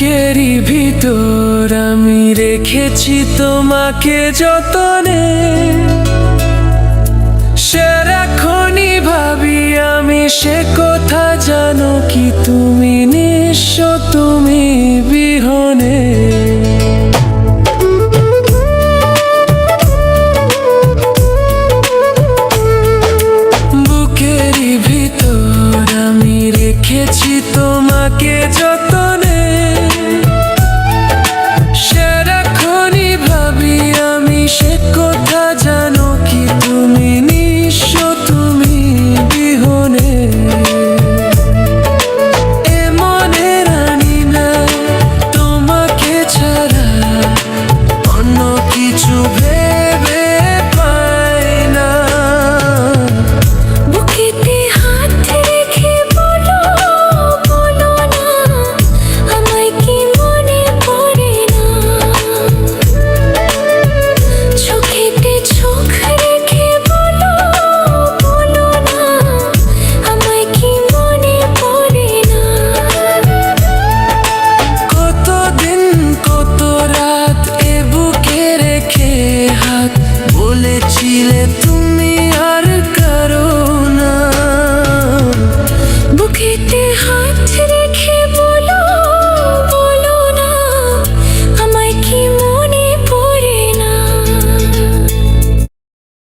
বুকেরই ভিতর আমি রেখেছি তোমাকে যতনে। সেরাখনি ভাবি আমি সে কথা জান।